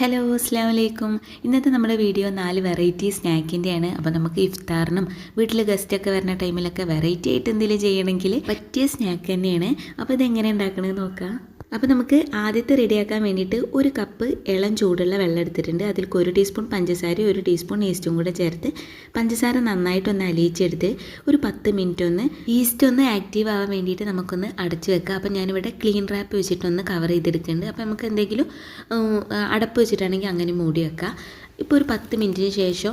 Hello അസ്സാം വലൈക്കും ഇന്നത്തെ നമ്മുടെ വീഡിയോ നാല് വെറൈറ്റി സ്നാക്കിന്റെയാണ് അപ്പോൾ നമുക്ക് ഇഫ്താറിനും വീട്ടിൽ ഗസ്റ്റൊക്കെ വരുന്ന ടൈമിലൊക്കെ വെറൈറ്റി ആയിട്ട് എന്തെങ്കിലും ചെയ്യണമെങ്കിൽ പറ്റിയ സ്നാക്ക് തന്നെയാണ്. അപ്പോൾ ഇതെങ്ങനെ ഉണ്ടാക്കണമെന്ന് നോക്കാം. അപ്പോൾ നമുക്ക് ആദ്യത്തെ റെഡിയാക്കാൻ വേണ്ടിയിട്ട് ഒരു കപ്പ് ഇളം ചൂടുള്ള വെള്ളം എടുത്തിട്ടുണ്ട്. അതിലേക്ക് ഒരു ടീസ്പൂൺ പഞ്ചസാരയും ഒരു ടീസ്പൂൺ ഈസ്റ്റും കൂടെ ചേർത്ത് പഞ്ചസാര നന്നായിട്ടൊന്ന് അലിയിച്ചെടുത്ത് ഒരു പത്ത് മിനിറ്റ് ഒന്ന് ഈസ്റ്റ് ഒന്ന് ആക്റ്റീവ് ആവാൻ വേണ്ടിയിട്ട് നമുക്കൊന്ന് അടച്ചു വെക്കാം. അപ്പോൾ ഞാനിവിടെ ക്ലീൻ റാപ്പ് വെച്ചിട്ടൊന്ന് കവർ ചെയ്തെടുക്കുന്നുണ്ട്. അപ്പോൾ നമുക്ക് എന്തെങ്കിലും അടപ്പ് വെച്ചിട്ടാണെങ്കിൽ അങ്ങനെ മൂടി വെക്കാം. ഇപ്പോൾ ഒരു പത്ത് മിനിറ്റിന് ശേഷം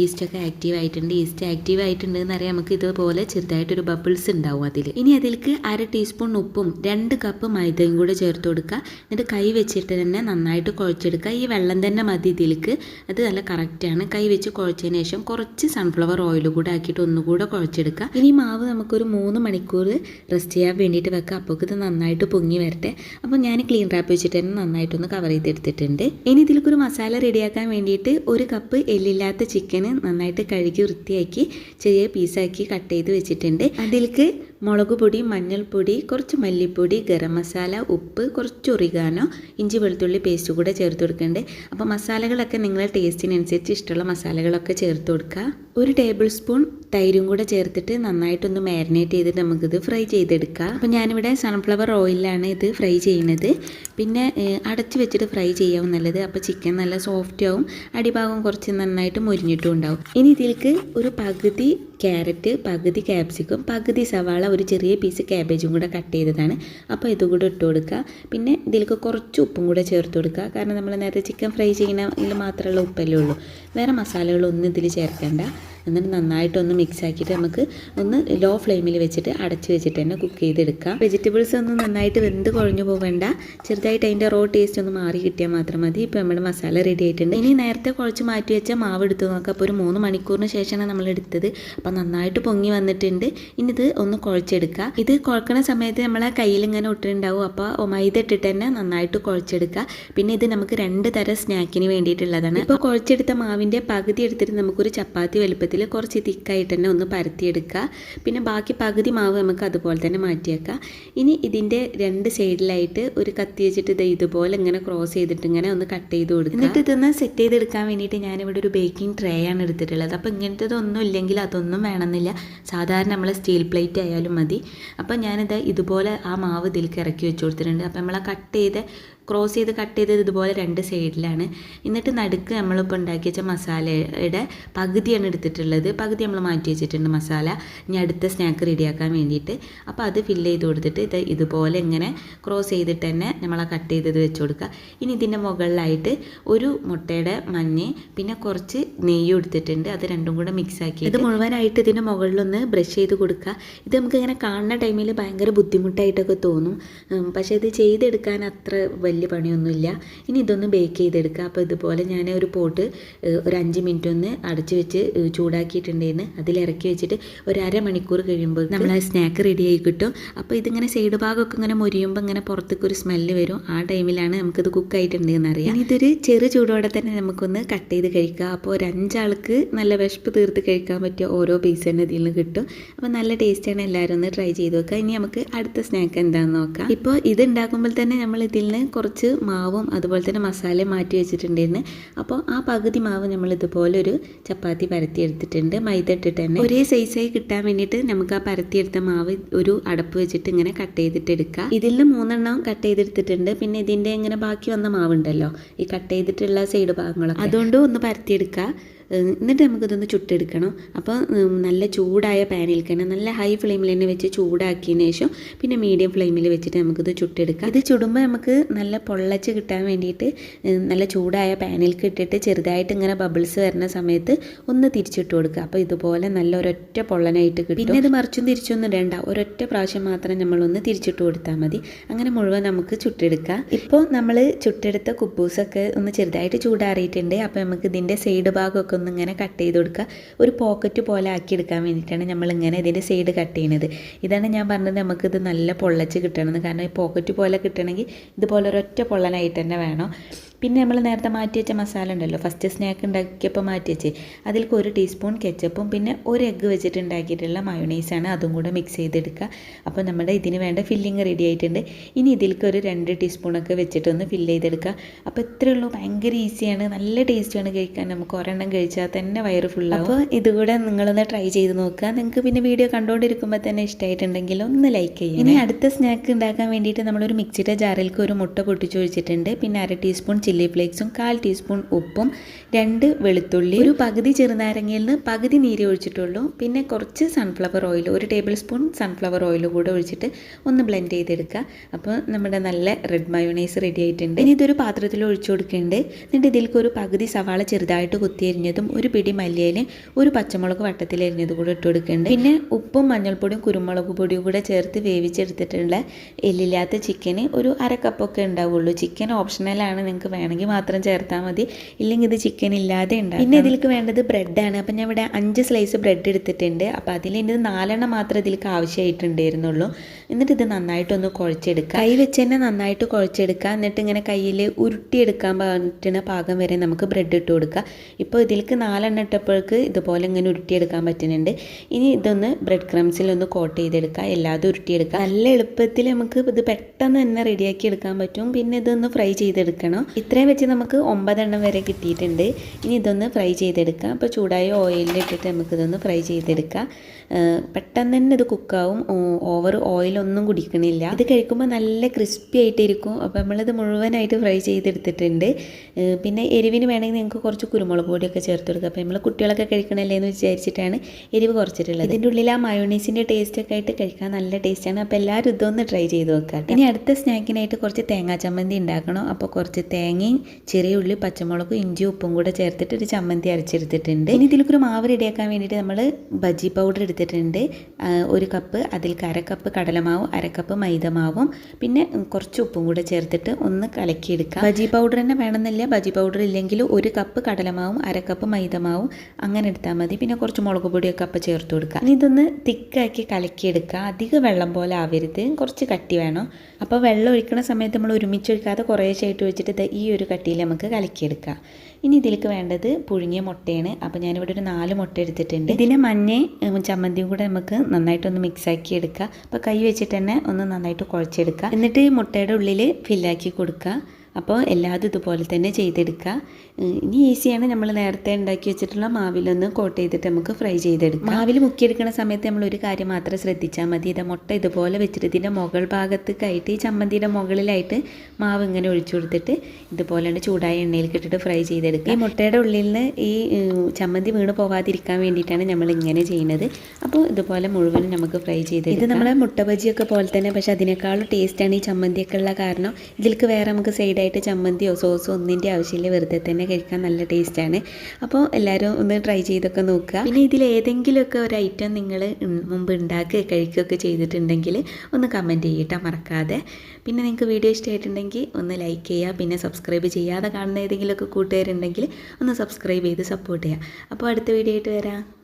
ഈസ്റ്റൊക്കെ ആക്റ്റീവ് ആയിട്ടുണ്ട്. ഈസ്റ്റ് ആക്റ്റീവ് ആയിട്ടുണ്ട് എന്നറിയാം നമുക്ക് ഇതുപോലെ ചെറുതായിട്ടൊരു ബബിൾസ് ഉണ്ടാവും അതിൽ ഇനി അതിലേക്ക് അര ടീസ്പൂൺ ഉപ്പും രണ്ട് കപ്പ് മൈദയും കൂടെ ചേർത്ത് കൊടുക്കുക. എന്നിട്ട് കൈ വെച്ചിട്ട് തന്നെ നന്നായിട്ട് കുഴച്ചെടുക്കുക. ഈ വെള്ളം തന്നെ മതി ഇതിലേക്ക് അത് നല്ല കറക്റ്റാണ് കൈ വെച്ച് കുഴച്ചതിന് ശേഷം കുറച്ച് സൺഫ്ലവർ ഓയിൽ കൂടെ ആക്കിയിട്ട് ഒന്നുകൂടെ കുഴച്ചെടുക്കുക. ഇനി മാവ് നമുക്കൊരു മൂന്ന് മണിക്കൂർ റെസ്റ്റ് ചെയ്യാൻ വേണ്ടിയിട്ട് വെക്കുക. അപ്പോൾ ഇത് നന്നായിട്ട് പൊങ്ങി വരട്ടെ. അപ്പോൾ ഞാൻ ക്ലീൻ റാപ്പ് വെച്ചിട്ട് തന്നെ നന്നായിട്ടൊന്ന് കവർ ചെയ്തെടുത്തിട്ടുണ്ട്. ഇനി ഇതിലേക്കൊരു മസാല റെഡിയാക്കാൻ വേണ്ടിയിട്ട് ഒരു കപ്പ് എല്ലില്ലാത്ത ചിക്കന് നന്നായിട്ട് കഴുകി വൃത്തിയാക്കി ചെറിയ പീസാക്കി കട്ട് ചെയ്ത് വെച്ചിട്ടുണ്ട്. അതിലേക്ക് മുളക് പൊടി മഞ്ഞൾപ്പൊടി കുറച്ച് മല്ലിപ്പൊടി ഗരം മസാല ഉപ്പ് കുറച്ച് ഒറിഗാനോ ഇഞ്ചി വെളുത്തുള്ളി പേസ്റ്റ് കൂടെ ചേർത്ത് കൊടുക്കേണ്ടത് അപ്പോൾ മസാലകളൊക്കെ നിങ്ങളുടെ ടേസ്റ്റിനനുസരിച്ച് ഇഷ്ടമുള്ള മസാലകളൊക്കെ ചേർത്ത് കൊടുക്കുക ഒരു ടേബിൾ സ്പൂൺ തൈരും കൂടെ ചേർത്തിട്ട് നന്നായിട്ടൊന്ന് മാരിനേറ്റ് ചെയ്തിട്ട് നമുക്കിത് ഫ്രൈ ചെയ്തെടുക്കാം. അപ്പോൾ ഞാനിവിടെ സൺഫ്ലവർ ഓയിലാണ് ഇത് ഫ്രൈ ചെയ്യുന്നത്. പിന്നെ അടച്ച് വെച്ചിട്ട് ഫ്രൈ ചെയ്യാവും നല്ലത്. അപ്പോൾ ചിക്കൻ നല്ല സോഫ്റ്റ് ആവും. അടിഭാഗം കുറച്ച് നന്നായിട്ട് മുരിഞ്ഞിട്ടും ഉണ്ടാവും. ഇനി ഇതിലേക്ക് ഒരു പകുതി ക്യാരറ്റ് പകുതി ക്യാപ്സിക്കും പകുതി സവാള ഒരു ചെറിയ പീസ് ക്യാബേജും കൂടെ കട്ട് ചെയ്തതാണ്. അപ്പോൾ ഇതും കൂടെ ഇട്ട് കൊടുക്കുക. പിന്നെ ഇതിലേക്ക് കുറച്ച് ഉപ്പും കൂടെ ചേർത്ത് കൊടുക്കുക. കാരണം നമ്മൾ നേരത്തെ ചിക്കൻ ഫ്രൈ ചെയ്യണമെങ്കിൽ മാത്രമുള്ള ഉപ്പല്ലേ ഉള്ളൂ. വേറെ മസാലകളൊന്നും ഇതിൽ ചേർക്കണ്ട. എന്നിട്ട് നന്നായിട്ടൊന്ന് മിക്സ് ആക്കിയിട്ട് നമുക്ക് ഒന്ന് ലോ ഫ്ലെയിമിൽ വെച്ചിട്ട് അടച്ച് വെച്ചിട്ട് തന്നെ കുക്ക് ചെയ്തെടുക്കാം. വെജിറ്റബിൾസ് ഒന്നും നന്നായിട്ട് വെന്ത് കുഴഞ്ഞു പോവേണ്ട. ചെറുതായിട്ട് അതിന്റെ റോ ടേസ്റ്റ് ഒന്ന് മാറി കിട്ടിയാൽ മാത്രം മതി. ഇപ്പോൾ നമ്മുടെ മസാല റെഡി ആയിട്ടുണ്ട്. ഇനി നേരത്തെ കുഴച്ച് മാറ്റി വെച്ച മാവ് എടുത്ത് നോക്കാം. അപ്പോൾ ഒരു മൂന്ന് മണിക്കൂറിന് ശേഷമാണ് നമ്മൾ എടുത്തത്. അപ്പോൾ നന്നായിട്ട് പൊങ്ങി വന്നിട്ടുണ്ട്. ഇനി ഇത് ഒന്ന് കുഴച്ചെടുക്കുക ഇത് കുഴക്കണ സമയത്ത് നമ്മളെ കയ്യിൽ ഇങ്ങനെ ഒട്ടിട്ടുണ്ടാവും. അപ്പോൾ മൈദ ഇട്ടിട്ട് തന്നെ നന്നായിട്ട് കുഴച്ചെടുക്കുക പിന്നെ ഇത് നമുക്ക് രണ്ട് തരം സ്നാക്കിന് വേണ്ടിയിട്ടുള്ളതാണ്. ഇപ്പോൾ കുഴച്ചെടുത്ത മാവിന്റെ പകുതി എടുത്തിട്ട് നമുക്കൊരു ചപ്പാത്തി വലുപ്പത്തിൽ കുറച്ച് തിക്കായിട്ട് തന്നെ ഒന്ന് പരത്തിയെടുക്കുക. പിന്നെ ബാക്കി പകുതി മാവ് നമുക്ക് അതുപോലെ തന്നെ മാറ്റിയേക്കാം. ഇനി ഇതിന്റെ രണ്ട് സൈഡിലായിട്ട് ഒരു കത്തി വെച്ചിട്ട് ഇത് ഇതുപോലെ ഇങ്ങനെ ക്രോസ് ചെയ്തിട്ട് ഇങ്ങനെ ഒന്ന് കട്ട് ചെയ്ത് കൊടുക്കുക. എന്നിട്ട് ഇതൊന്ന് സെറ്റ് ചെയ്തെടുക്കാൻ വേണ്ടിയിട്ട് ഞാനിവിടെ ഒരു ബേക്കിംഗ് ട്രേ ആണ് എടുത്തിട്ടുള്ളത്. അപ്പോൾ ഇങ്ങനത്തതൊന്നും ഇല്ലെങ്കിൽ അതൊന്നും വേണമെന്നില്ല. സാധാരണ നമ്മൾ സ്റ്റീൽ പ്ലേറ്റ് ആയാലും മതി. അപ്പോൾ ഞാനിത് ഇതുപോലെ ആ മാവ് ഇതിലേക്ക് ഇറക്കി വെച്ച് കൊടുത്തിട്ടുണ്ട്. അപ്പോൾ നമ്മൾ ആ കട്ട് ചെയ്ത് ക്രോസ് ചെയ്ത് കട്ട് ചെയ്തത് ഇതുപോലെ രണ്ട് സൈഡിലാണ് എന്നിട്ട് നടുക്ക് നമ്മളിപ്പോൾ ഉണ്ടാക്കി വെച്ച മസാലയുടെ പകുതിയാണ് എടുത്തിട്ടുള്ളത്. പകുതി നമ്മൾ മാറ്റി വെച്ചിട്ടുണ്ട് മസാല. ഇനി അടുത്ത സ്നാക്ക് റെഡിയാക്കാൻ വേണ്ടിയിട്ട്. അപ്പോൾ അത് ഫില്ല് ചെയ്ത് കൊടുത്തിട്ട് ഇത് ഇതുപോലെ ഇങ്ങനെ ക്രോസ് ചെയ്തിട്ട് തന്നെ നമ്മൾ ആ കട്ട് ചെയ്തത് വെച്ച് കൊടുക്കുക. ഇനി ഇതിന്റെ മുകളിലായിട്ട് ഒരു മുട്ടയുടെ മഞ്ഞ് പിന്നെ കുറച്ച് നെയ്യ് എടുത്തിട്ടുണ്ട്. അത് രണ്ടും കൂടെ മിക്സ് ആക്കി ഇത് മുഴുവനായിട്ട് ഇതിന്റെ മുകളിലൊന്ന് ബ്രഷ് ചെയ്ത് കൊടുക്കുക. ഇത് നമുക്ക് ഇങ്ങനെ കാണുന്ന ടൈമിൽ ഭയങ്കര ബുദ്ധിമുട്ടായിട്ടൊക്കെ തോന്നും. പക്ഷേ ഇത് ചെയ്തെടുക്കാൻ അത്ര വലിയ പണിയൊന്നുമില്ല. ഇനി ഇതൊന്ന് ബേക്ക് ചെയ്തെടുക്കുക അപ്പോൾ ഇതുപോലെ ഞാൻ ഒരു പോട്ട് ഒരു അഞ്ച് മിനിറ്റ് ഒന്ന് അടച്ച് വെച്ച് ചൂടാക്കിയിട്ടുണ്ടായിരുന്നു. അതിൽ ഇറക്കി വെച്ചിട്ട് ഒരു അരമണിക്കൂർ കഴിയുമ്പോൾ നമ്മൾ ആ സ്നാക്ക് റെഡി ആയി കിട്ടും. അപ്പോൾ ഇതിങ്ങനെ സൈഡ് ഭാഗമൊക്കെ ഇങ്ങനെ മുരിയുമ്പോൾ ഇങ്ങനെ പുറത്തേക്ക് ഒരു സ്മെല്ല് വരും. ആ ടൈമിലാണ് നമുക്കിത് കുക്ക് ആയിട്ടുണ്ടെന്ന് അറിയാം. ഇനി ഇതൊരു ചെറു ചൂടോടെ തന്നെ നമുക്കൊന്ന് കട്ട് ചെയ്ത് കഴിക്കാം. അപ്പോൾ ഒരു അഞ്ചാൾക്ക് നല്ല വിശപ്പ് തീർത്ത് കഴിക്കാൻ പറ്റിയ ഓരോ പീസ് തന്നെ ഇതിൽ നിന്ന് കിട്ടും. അപ്പോൾ നല്ല ടേസ്റ്റാണ് എല്ലാവരും ഒന്ന് ട്രൈ ചെയ്ത് നോക്കുക. ഇനി നമുക്ക് അടുത്ത സ്നാക്ക് എന്താണെന്ന് നോക്കാം. ഇപ്പോൾ ഇത് ഉണ്ടാക്കുമ്പോൾ തന്നെ നമ്മൾ ഇതിൽ നിന്ന് കുറച്ച് മാവും അതുപോലെ തന്നെ മസാലയും മാറ്റി വെച്ചിട്ടുണ്ടായിരുന്നു. അപ്പോൾ ആ പകുതി മാവ് നമ്മൾ ഇതുപോലെ ഒരു ചപ്പാത്തി പരത്തി എടുത്തിട്ടുണ്ട് മൈദ ഇട്ടിട്ട് തന്നെ. ഒരേ സൈസായി കിട്ടാൻ വേണ്ടിയിട്ട് നമുക്ക് ആ പരത്തിയെടുത്ത മാവ് ഒരു അടപ്പ് വെച്ചിട്ട് ഇങ്ങനെ കട്ട് ചെയ്തിട്ട് എടുക്കുക ഇതിൽ മൂന്നെണ്ണം കട്ട് ചെയ്തെടുത്തിട്ടുണ്ട്. പിന്നെ ഇതിന്റെ ഇങ്ങനെ ബാക്കി വന്ന മാവുണ്ടല്ലോ. ഈ കട്ട് ചെയ്തിട്ടുള്ള സൈഡ് ഭാഗങ്ങളൊക്കെ. അതുകൊണ്ട് ഒന്ന് പരത്തിയെടുക്കുക എന്നിട്ട് നമുക്കിതൊന്ന് ചുട്ടെടുക്കണം. അപ്പോൾ നല്ല ചൂടായ പാനിൽ തന്നെ നല്ല ഹൈ ഫ്ലെയിമിൽ തന്നെ വെച്ച് ചൂടാക്കിയതിന് ശേഷം പിന്നെ മീഡിയം ഫ്ലെയിമിൽ വെച്ചിട്ട് നമുക്കിത് ചുട്ടെടുക്കാം. ഇത് ചുടുമ്പോൾ നമുക്ക് നല്ല പൊള്ളച്ച് കിട്ടാൻ വേണ്ടിയിട്ട് നല്ല ചൂടായ പാനിലേക്ക് ഇട്ടിട്ട് ചെറുതായിട്ട് ഇങ്ങനെ ബബിൾസ് വരുന്ന സമയത്ത് ഒന്ന് തിരിച്ചിട്ട് കൊടുക്കുക. അപ്പോൾ ഇതുപോലെ നല്ല ഒരൊറ്റ പൊള്ളനായിട്ട് കിട്ടും. പിന്നെ ഇത് മറിച്ചും തിരിച്ചൊന്നും ഇടേണ്ട. ഒരൊറ്റ പ്രാവശ്യം മാത്രം നമ്മളൊന്ന് തിരിച്ചിട്ട് കൊടുത്താൽ മതി. അങ്ങനെ മുഴുവൻ നമുക്ക് ചുട്ടെടുക്കാം. ഇപ്പോൾ നമ്മൾ ചുട്ടെടുത്ത കുബൂസൊക്കെ ഒന്ന് ചെറുതായിട്ട് ചൂടാറിയിട്ടുണ്ട്. അപ്പോൾ നമുക്ക് ഇതിന്റെ സൈഡ് ഭാഗമൊക്കെ ഇങ്ങനെ കട്ട് ചെയ്ത് കൊടുക്കുക. ഒരു പോക്കറ്റ് പോലെ ആക്കി എടുക്കാൻ വേണ്ടിയിട്ടാണ് നമ്മൾ ഇങ്ങനെ ഇതിന്റെ സൈഡ് കട്ട് ചെയ്യുന്നത് ഇതാണ് ഞാൻ പറഞ്ഞത് നമുക്കിത് നല്ല പൊള്ളച്ച് കിട്ടണമെന്ന്. കാരണം ഈ പോക്കറ്റ് പോലെ കിട്ടണമെങ്കിൽ ഇതുപോലെ ഒരൊറ്റ പൊള്ളനായിട്ട് തന്നെ വേണം. പിന്നെ നമ്മൾ നേരത്തെ മാറ്റി വെച്ച മസാല ഉണ്ടല്ലോ. ഫസ്റ്റ് സ്നാക്ക് ഉണ്ടാക്കിയപ്പോൾ മാറ്റി വെച്ച്. അതിലേക്ക് ഒരു ടീസ്പൂൺ കെച്ചപ്പും പിന്നെ ഒരു എഗ്ഗ് വെച്ചിട്ട് ഉണ്ടാക്കിയിട്ടുള്ള മയോണൈസാണ് അതും കൂടെ മിക്സ് ചെയ്തെടുക്കുക. അപ്പോൾ നമ്മുടെ ഇതിന് വേണ്ട ഫില്ലിങ് റെഡി ആയിട്ടുണ്ട്. ഇനി ഇതിലേക്ക് ഒരു രണ്ട് ടീസ്പൂണൊക്കെ വെച്ചിട്ടൊന്ന് ഫില്ല് ചെയ്തെടുക്കുക. അപ്പോൾ ഇത്രയേ ഉള്ളൂ. ഭയങ്കര ഈസിയാണ് നല്ല ടേസ്റ്റാണ് കഴിക്കാൻ. നമുക്ക് ഒരെണ്ണം കഴിച്ചാൽ തന്നെ വയറ് ഫുള്ളാവും അപ്പോൾ ഇതുകൂടെ നിങ്ങളൊന്ന് ട്രൈ ചെയ്ത് നോക്കുക. നിങ്ങൾക്ക് പിന്നെ വീഡിയോ കണ്ടുകൊണ്ടിരിക്കുമ്പോൾ തന്നെ ഇഷ്ടമായിട്ടുണ്ടെങ്കിൽ ഒന്ന് ലൈക്ക് ചെയ്യുക ഇനി അടുത്ത സ്നാക്ക് ഉണ്ടാക്കാൻ വേണ്ടിയിട്ട് നമ്മളൊരു മിക്സിയുടെ ജാറിലേക്ക് ഒരു മുട്ട പൊട്ടിച്ചൊഴിച്ചിട്ടുണ്ട്. പിന്നെ അര ടീസ്പൂൺ ചില്ലി ഫ്ലേക്സും കാൽ ടീസ്പൂൺ ഉപ്പും രണ്ട് വെളുത്തുള്ളി ഒരു പകുതി ചെറുനാരങ്ങയിൽ നിന്ന് പകുതി നീര് ഒഴിച്ചിട്ടുള്ളൂ. പിന്നെ കുറച്ച് സൺഫ്ലവർ ഓയിൽ ഒരു ടേബിൾ സ്പൂൺ സൺഫ്ലവർ ഓയിൽ കൂടെ ഒഴിച്ചിട്ട് ഒന്ന് ബ്ലെൻഡ് ചെയ്തെടുക്കുക. അപ്പോൾ നമ്മുടെ നല്ല റെഡ് മയോണൈസ് റെഡി ആയിട്ടുണ്ട്. ഇനി ഇതൊരു പാത്രത്തിൽ ഒഴിച്ചു കൊടുക്കുന്നുണ്ട്. എന്നിട്ട് ഇതിലേക്ക് ഒരു പകുതി സവാള ചെറുതായിട്ട് കുത്തിയരിഞ്ഞതും ഒരു പിടി മല്ലിയിലും ഒരു പച്ചമുളക് വട്ടത്തിൽ എരിഞ്ഞതും കൂടെ ഇട്ട് കൊടുക്കുന്നുണ്ട്. പിന്നെ ഉപ്പും മഞ്ഞൾപ്പൊടിയും കുരുമുളക് പൊടിയും കൂടെ ചേർത്ത് വേവിച്ചെടുത്തിട്ടുള്ള എല്ലില്ലാത്ത ചിക്കന് ഒരു അര കപ്പൊക്കെ ഉണ്ടാവുള്ളൂ. ചിക്കൻ ഓപ്ഷണലാണ് നിങ്ങൾക്ക് വേണമെങ്കിൽ മാത്രം ചേർത്താൽ മതി. ഇല്ലെങ്കിൽ ഇത് ചിക്കൻ ഇല്ലാതെ ഉണ്ടാവും പിന്നെ ഇതിലേക്ക് വേണ്ടത് ബ്രെഡാണ് അപ്പം ഞാൻ ഇവിടെ അഞ്ച് സ്ലൈസ് ബ്രെഡ് എടുത്തിട്ടുണ്ട്. അപ്പോൾ അതിൽ എന്റെ നാലെണ്ണം മാത്രമേ ഇതിലേക്ക് ആവശ്യമായിട്ടുണ്ടായിരുന്നുള്ളൂ. എന്നിട്ട് ഇത് നന്നായിട്ടൊന്ന് കുഴച്ചെടുക്കുക കൈ വെച്ച് തന്നെ നന്നായിട്ട് കുഴച്ചെടുക്കുക എന്നിട്ട് ഇങ്ങനെ കയ്യിൽ ഉരുട്ടിയെടുക്കാൻ പറ്റുന്ന പാകം വരെ നമുക്ക് ബ്രെഡ് ഇട്ട് കൊടുക്കുക ഇപ്പോൾ ഇതിലേക്ക് നാലെണ്ണം ഇട്ടപ്പോഴേക്ക് ഇതുപോലെ ഇങ്ങനെ ഉരുട്ടിയെടുക്കാൻ പറ്റുന്നുണ്ട്. ഇനി ഇതൊന്ന് ബ്രെഡ് ക്രംസിൽ ഒന്ന് കോട്ട് ചെയ്തെടുക്കുക എല്ലാതും ഉരുട്ടിയെടുക്കുക നല്ല എളുപ്പത്തിൽ നമുക്ക് ഇത് പെട്ടെന്ന് തന്നെ റെഡിയാക്കി എടുക്കാൻ പറ്റും. പിന്നെ ഇതൊന്ന് ഫ്രൈ ചെയ്തെടുക്കണം. ഇത്രയും വെച്ച് നമുക്ക് ഒമ്പതെണ്ണം വരെ കിട്ടിയിട്ടുണ്ട്. ഇനി ഇതൊന്ന് ഫ്രൈ ചെയ്തെടുക്കാം. അപ്പോൾ ചൂടായ ഓയിലിൽ ഇട്ടിട്ട് നമുക്കിതൊന്ന് ഫ്രൈ ചെയ്തെടുക്കാം. പെട്ടെന്ന് തന്നെ ഇത് കുക്കാവും. ഓവർ ഓയിലൊന്നും കുടിക്കണില്ല. ഇത് കഴിക്കുമ്പോൾ നല്ല ക്രിസ്പി ആയിട്ടിരിക്കും. അപ്പോൾ നമ്മളിത് മുഴുവനായിട്ട് ഫ്രൈ ചെയ്തെടുത്തിട്ടുണ്ട്. പിന്നെ എരിവിന് വേണമെങ്കിൽ നിങ്ങൾക്ക് കുറച്ച് കുരുമുളക് പൊടിയൊക്കെ ചേർത്ത് കൊടുക്കുക അപ്പോൾ നമ്മൾ കുട്ടികളൊക്കെ കഴിക്കണല്ലേ എന്ന് വിചാരിച്ചിട്ടാണ് എരിവ് കുറച്ചിട്ടുള്ളത്. ഇതിന്റെ ഉള്ളിൽ ആ മയോണീസിന്റെ ടേസ്റ്റൊക്കെ ആയിട്ട് കഴിക്കാൻ നല്ല ടേസ്റ്റാണ് അപ്പോൾ എല്ലാവരും ഇതൊന്ന് ട്രൈ ചെയ്ത് നോക്കാം ഇനി അടുത്ത സ്നാക്കിനായിട്ട് കുറച്ച് തേങ്ങാ ചമ്മന്തി ഉണ്ടാക്കണം? അപ്പോൾ കുറച്ച് തേങ്ങയും ചെറിയ ഉള്ളി പച്ചമുളകും ഇഞ്ചി ഉപ്പും കൂടെ ചേർത്തിട്ട് ഒരു ചമ്മന്തി അരച്ചെടുത്തിട്ടുണ്ട്. ഇനി ഇതിലേക്ക് ഒരു മാവ് റെഡിയാക്കാൻ വേണ്ടിയിട്ട് നമ്മൾ ബജി പൗഡർ എടുത്തിട്ടുണ്ട്. ഒരു കപ്പ് അതിലേക്ക് അരക്കപ്പ് കപ്പ് കടലമാവും അരക്കപ്പ് കപ്പ് മൈദമാവും. പിന്നെ കുറച്ച് ഉപ്പും കൂടെ ചേർത്തിട്ട് ഒന്ന് കലക്കിയെടുക്കാം. ബജി പൗഡർ തന്നെ വേണമെന്നില്ല. ബജി പൗഡർ ഇല്ലെങ്കിൽ ഒരു കപ്പ് കടലമാവും അരക്കപ്പ് കപ്പ് മൈദമാവും. അങ്ങനെ എടുത്താൽ മതി. പിന്നെ കുറച്ച് മുളക് പൊടിയൊക്കെ അപ്പം ചേർത്ത് കൊടുക്കുക ഇനി ഇതൊന്ന് തിക്കാക്കി കലക്കിയെടുക്കുക അധികം വെള്ളം പോലെ ആവരുത്. കുറച്ച് കട്ടി വേണം. അപ്പോൾ വെള്ളം ഒഴിക്കുന്ന സമയത്ത് നമ്മൾ ഒരുമിച്ച് ഒഴിക്കാതെ കുറേശ്ശായിട്ട് ഒഴിച്ചിട്ട് ദേ ഈ ഒരു കട്ടിയിൽ നമുക്ക് കലക്കിയെടുക്കാം. ഇനി ഇതിലേക്ക് വേണ്ടത് പുഴുങ്ങിയ മുട്ടയാണ്. അപ്പോൾ ഞാനിവിടെ ഒരു നാല് മുട്ട എടുത്തിട്ടുണ്ട്. ഇതിനെ മഞ്ഞയും ചമ്മന്തിയും കൂടെ നമുക്ക് നന്നായിട്ടൊന്ന് മിക്സാക്കി എടുക്കുക അപ്പോൾ കൈ വെച്ചിട്ട് തന്നെ ഒന്ന് നന്നായിട്ട് കുഴച്ചെടുക്കുക എന്നിട്ട് ഈ മുട്ടയുടെ ഉള്ളിൽ ഫില്ലാക്കി കൊടുക്കുക അപ്പോൾ എല്ലാതും ഇതുപോലെ തന്നെ ചെയ്തെടുക്കുക. ഇനി ഈസിയാണ് നമ്മൾ നേരത്തെ ഉണ്ടാക്കി വെച്ചിട്ടുള്ള മാവിലൊന്ന് കോട്ട് ചെയ്തിട്ട് നമുക്ക് ഫ്രൈ ചെയ്തെടുക്കാം. മാവിൽ മുക്കിയെടുക്കുന്ന സമയത്ത് നമ്മൾ ഒരു കാര്യം മാത്രം ശ്രദ്ധിച്ചാൽ മതി. ഇത് മുട്ട ഇതുപോലെ വെച്ചിട്ട് ഇതിന്റെ മുകൾ ഭാഗത്തേക്കായിട്ട് ഈ ചമ്മന്തിയുടെ മുകളിലായിട്ട് മാവ് ഇങ്ങനെ ഒഴിച്ചു കൊടുത്തിട്ട് ഇതുപോലെ തന്നെ ചൂടായ എണ്ണയിൽ ഇട്ടിട്ട് ഫ്രൈ ചെയ്തെടുക്കുക. ഈ മുട്ടയുടെ ഉള്ളിൽ നിന്ന് ഈ ചമ്മന്തി വീണ് പോവാതിരിക്കാൻ വേണ്ടിയിട്ടാണ് നമ്മൾ ഇങ്ങനെ ചെയ്യുന്നത്. അപ്പോൾ ഇതുപോലെ മുഴുവൻ നമുക്ക് ഫ്രൈ ചെയ്ത് ഇത് നമ്മളെ മുട്ട ബജിയൊക്കെ പോലെ തന്നെ പക്ഷേ അതിനേക്കാളും ടേസ്റ്റാണ് ഈ ചമ്മന്തിയൊക്കെ ഉള്ള കാരണം. ഇതിലേക്ക് വേറെ നമുക്ക് സൈഡായിട്ട് ചമ്മന്തിയോ സോസോ ഒന്നിന്റെ ആവശ്യമില്ല. വെറുതെ തന്നെ കഴിക്കാൻ നല്ല ടേസ്റ്റാണ്. അപ്പോൾ എല്ലാവരും ഒന്ന് ട്രൈ ചെയ്തൊക്കെ നോക്കുക. പിന്നെ ഇതിൽ ഏതെങ്കിലുമൊക്കെ ഒരു ഐറ്റം നിങ്ങൾ മുമ്പ് ഉണ്ടാക്കുക കഴിക്കുകയൊക്കെ ചെയ്തിട്ടുണ്ടെങ്കിൽ ഒന്ന് കമന്റ് ചെയ്യട്ടോ മറക്കാതെ. പിന്നെ നിങ്ങൾക്ക് വീഡിയോ ഇഷ്ടമായിട്ടുണ്ടെങ്കിൽ ഒന്ന് ലൈക്ക് ചെയ്യുക പിന്നെ സബ്സ്ക്രൈബ് ചെയ്യാതെ കാണുന്ന ഏതെങ്കിലുമൊക്കെ കൂട്ടുകാരുണ്ടെങ്കിൽ ഒന്ന് സബ്സ്ക്രൈബ് ചെയ്ത് സപ്പോർട്ട് ചെയ്യുക. അപ്പോൾ അടുത്ത വീഡിയോ ആയിട്ട് വരാം.